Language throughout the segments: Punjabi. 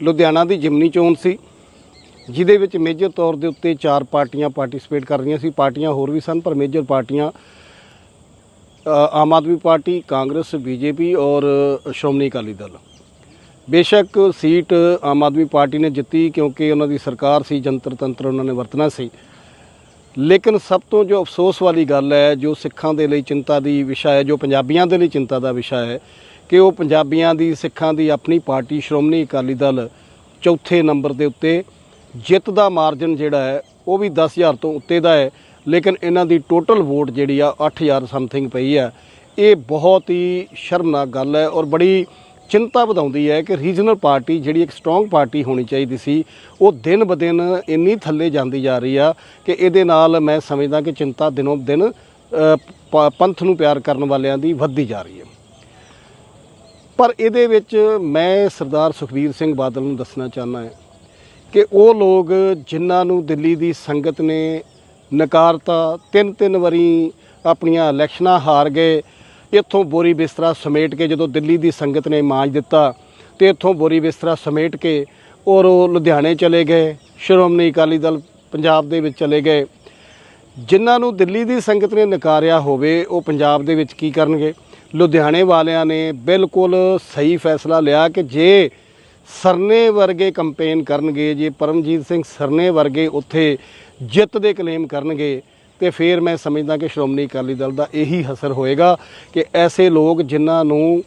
ਲੁਧਿਆਣਾ ਦੀ ਜਿਮਨੀ ਚੋਣ ਸੀ, ਜਿਹਦੇ ਵਿੱਚ ਮੇਜਰ ਤੌਰ ਦੇ ਉੱਤੇ ਚਾਰ ਪਾਰਟੀਆਂ ਪਾਰਟਿਸਿਪੇਟ ਕਰ ਰਹੀਆਂ ਸੀ। ਪਾਰਟੀਆਂ ਹੋਰ ਵੀ ਸਨ, ਪਰ ਮੇਜਰ ਪਾਰਟੀਆਂ ਆਮ ਆਦਮੀ ਪਾਰਟੀ, ਕਾਂਗਰਸ, ਬੀਜੇਪੀ ਔਰ ਸ਼੍ਰੋਮਣੀ ਅਕਾਲੀ ਦਲ। ਬੇਸ਼ੱਕ ਸੀਟ ਆਮ ਆਦਮੀ ਪਾਰਟੀ ਨੇ ਜਿੱਤੀ ਕਿਉਂਕਿ ਉਹਨਾਂ ਦੀ ਸਰਕਾਰ ਸੀ ਜੰਤਰ ਤੰਤਰ ਉਹਨਾਂ ਨੇ ਵਰਤਣਾ ਸੀ। ਲੇਕਿਨ ਸਭ ਤੋਂ ਜੋ ਅਫਸੋਸ ਵਾਲੀ ਗੱਲ ਹੈ, ਜੋ ਸਿੱਖਾਂ ਦੇ ਲਈ ਚਿੰਤਾ ਦੀ ਵਿਸ਼ਾ ਹੈ, ਜੋ ਪੰਜਾਬੀਆਂ ਦੇ ਲਈ ਚਿੰਤਾ ਦਾ ਵਿਸ਼ਾ ਹੈ, ਕਿ ਉਹ ਪੰਜਾਬੀਆਂ ਦੀ, ਸਿੱਖਾਂ ਦੀ ਆਪਣੀ ਪਾਰਟੀ ਸ਼੍ਰੋਮਣੀ ਅਕਾਲੀ ਦਲ ਚੌਥੇ ਨੰਬਰ ਦੇ ਉੱਤੇ ਜਿੱਤ ਦਾ ਮਾਰਜਨ ਜਿਹੜਾ ਹੈ, ਉਹ ਵੀ 10000 ਤੋਂ ਉੱਤੇ ਦਾ ਹੈ, ਲੇਕਿਨ ਇਹਨਾਂ ਦੀ ਟੋਟਲ ਵੋਟ ਜਿਹੜੀ ਆ 8000 ਸਮਥਿੰਗ ਪਈ ਆ ਇਹ ਬਹੁਤ ਹੀ ਸ਼ਰਮਨਾਕ ਗੱਲ ਹੈ ਔਰ ਬੜੀ ਚਿੰਤਾ ਵਧਾਉਂਦੀ ਹੈ ਕਿ ਰੀਜਨਲ ਪਾਰਟੀ ਜਿਹੜੀ ਇੱਕ ਸਟਰੋਂਗ ਪਾਰਟੀ ਹੋਣੀ ਚਾਹੀਦੀ ਸੀ, ਉਹ ਦਿਨ ਬ ਦਿਨ ਇੰਨੀ ਥੱਲੇ ਜਾਂਦੀ ਜਾ ਰਹੀ ਆ ਕਿ ਇਹਦੇ ਨਾਲ ਮੈਂ ਸਮਝਦਾ ਕਿ ਚਿੰਤਾ ਦਿਨੋਂ ਦਿਨ ਪ- ਪੰਥ ਨੂੰ ਪਿਆਰ ਕਰਨ ਵਾਲਿਆਂ ਦੀ ਵੱਧਦੀ ਜਾ ਰਹੀ ਹੈ। ਪਰ ਇਹਦੇ ਵਿੱਚ ਮੈਂ ਸਰਦਾਰ ਸੁਖਬੀਰ ਸਿੰਘ ਬਾਦਲ ਨੂੰ ਦੱਸਣਾ ਚਾਹੁੰਦਾ ਹਾਂ ਕਿ ਉਹ ਲੋਕ ਜਿਨ੍ਹਾਂ ਨੂੰ ਦਿੱਲੀ ਦੀ ਸੰਗਤ ਨੇ ਨਕਾਰਤਾ ਤਿੰਨ ਤਿੰਨ ਵਾਰੀ ਆਪਣੀਆਂ ਇਲੈਕਸ਼ਨਾਂ ਹਾਰ ਗਏ ਇੱਥੋਂ ਬੋਰੀ ਬਿਸਤਰਾ ਸਮੇਟ ਕੇ ਜਦੋਂ ਦਿੱਲੀ ਦੀ ਸੰਗਤ ਨੇ ਮਾਂਜ ਦਿੱਤਾ ਤੇ ਇੱਥੋਂ ਬੋਰੀ ਬਿਸਤਰਾ ਸਮੇਟ ਕੇ ਔਰ ਉਹ ਲੁਧਿਆਣੇ ਚਲੇ ਗਏ, ਸ਼੍ਰੋਮਣੀ ਅਕਾਲੀ ਦਲ ਪੰਜਾਬ ਦੇ ਵਿੱਚ ਚਲੇ ਗਏ। ਜਿਨ੍ਹਾਂ ਨੂੰ ਦਿੱਲੀ ਦੀ ਸੰਗਤ ਨੇ ਨਕਾਰਿਆ ਹੋਵੇ, ਉਹ ਪੰਜਾਬ ਦੇ ਵਿੱਚ ਕੀ ਕਰਨਗੇ? ਲੁਧਿਆਣੇ ਵਾਲਿਆਂ ਨੇ ਬਿਲਕੁਲ ਸਹੀ ਫੈਸਲਾ ਲਿਆ ਕਿ ਜੇ ਸਰਨੇ ਵਰਗੇ ਕੰਪੇਨ ਕਰਨਗੇ, ਜੇ ਪਰਮਜੀਤ ਸਿੰਘ ਸਰਨੇ ਵਰਗੇ ਉੱਥੇ ਜਿੱਤ ਦੇ ਕਲੇਮ ਕਰਨਗੇ ਤੇ ਫਿਰ ਮੈਂ ਸਮਝਦਾ ਕਿ ਸ਼੍ਰੋਮਣੀ ਅਕਾਲੀ ਦਲ ਦਾ ਇਹੀ ਅਸਰ ਹੋਏਗਾ ਕਿ ਐਸੇ ਲੋਕ ਜਿਨ੍ਹਾਂ ਨੂੰ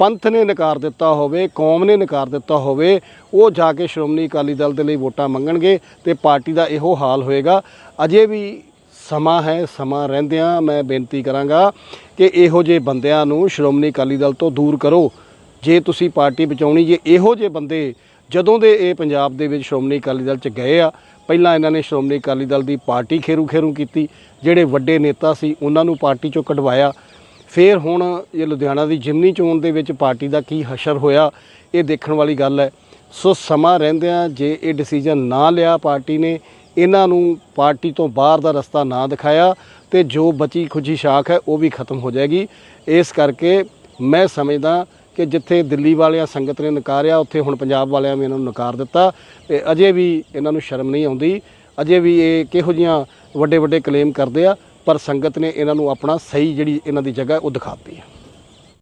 ਪੰਥ ਨੇ ਨਕਾਰ ਦਿੱਤਾ ਹੋਵੇ, ਕੌਮ ਨੇ ਨਕਾਰ ਦਿੱਤਾ ਹੋਵੇ, ਉਹ ਜਾ ਕੇ ਸ਼੍ਰੋਮਣੀ ਅਕਾਲੀ ਦਲ ਦੇ ਲਈ ਵੋਟਾਂ ਮੰਗਣਗੇ ਤੇ ਪਾਰਟੀ ਦਾ ਇਹੋ ਹਾਲ ਹੋਏਗਾ। ਅਜੇ ਵੀ ਸਮਾਂ ਹੈ, ਸਮਾਂ ਰਹਿੰਦਿਆਂ ਮੈਂ ਬੇਨਤੀ ਕਰਾਂਗਾ ਕਿ ਇਹੋ ਜਿਹੇ ਬੰਦਿਆਂ ਨੂੰ ਸ਼੍ਰੋਮਣੀ ਅਕਾਲੀ ਦਲ ਤੋਂ ਦੂਰ ਕਰੋ। ਜੇ ਤੁਸੀਂ ਪਾਰਟੀ ਬਚਾਉਣੀ, ਜੇ ਇਹੋ ਜਿਹੇ ਬੰਦੇ ਜਦੋਂ ਦੇ ਇਹ ਪੰਜਾਬ ਦੇ ਵਿੱਚ ਸ਼੍ਰੋਮਣੀ ਅਕਾਲੀ ਦਲ ਚ ਗਏ ਆ, ਪਹਿਲਾਂ ਇਹਨਾਂ ਨੇ ਸ਼੍ਰੋਮਣੀ ਅਕਾਲੀ ਦਲ ਦੀ ਪਾਰਟੀ ਖੇਰੂ ਖੇਰੂ ਕੀਤੀ, ਜਿਹੜੇ ਵੱਡੇ ਨੇਤਾ ਸੀ, ਉਹਨਾਂ ਨੂੰ ਪਾਰਟੀ ਚੋਂ ਕਢਵਾਇਆ। ਫਿਰ ਹੁਣ ਇਹ ਲੁਧਿਆਣਾ ਦੀ ਜਿਮਨੀ ਚੋਣ ਦੇ ਵਿੱਚ ਪਾਰਟੀ ਦਾ ਕੀ ਹਸ਼ਰ ਹੋਇਆ, ਇਹ ਦੇਖਣ ਵਾਲੀ ਗੱਲ ਹੈ। ਸੋ ਸਮਾਂ ਰਹਿੰਦਿਆਂ ਜੇ ਇਹ ਡਿਸੀਜਨ ਨਾ ਲਿਆ ਪਾਰਟੀ ਨੇ, ਇਹਨਾਂ ਨੂੰ ਪਾਰਟੀ ਤੋਂ ਬਾਹਰ ਦਾ ਰਸਤਾ ਨਾ ਦਿਖਾਇਆ ਤੇ ਜੋ ਬਚੀ ਖੁਚੀ ਸ਼ਾਖ ਹੈ, ਉਹ ਵੀ ਖਤਮ ਹੋ ਜਾਏਗੀ। ਇਸ ਕਰਕੇ ਮੈਂ ਸਮਝਦਾ ਕਿ ਜਿੱਥੇ ਦਿੱਲੀ ਵਾਲਿਆਂ ਸੰਗਤ ਨੇ ਨਕਾਰਿਆ, ਉੱਥੇ ਹੁਣ ਪੰਜਾਬ ਵਾਲਿਆਂ ਵੀ ਇਹਨਾਂ ਨੂੰ ਨਕਾਰ ਦਿੱਤਾ ਤੇ ਅਜੇ ਵੀ ਇਹਨਾਂ ਨੂੰ ਸ਼ਰਮ ਨਹੀਂ ਆਉਂਦੀ। ਅਜੇ ਵੀ ਇਹ ਕਿਹੋ ਜੀਆਂ ਵੱਡੇ ਵੱਡੇ ਕਲੇਮ ਕਰਦੇ ਆ, ਪਰ ਸੰਗਤ ਨੇ ਇਹਨਾਂ ਨੂੰ ਆਪਣਾ ਸਹੀ ਜਿਹੜੀ ਇਹਨਾਂ ਦੀ ਜਗ੍ਹਾ ਉਹ ਦਿਖਾਤੀ ਹੈ।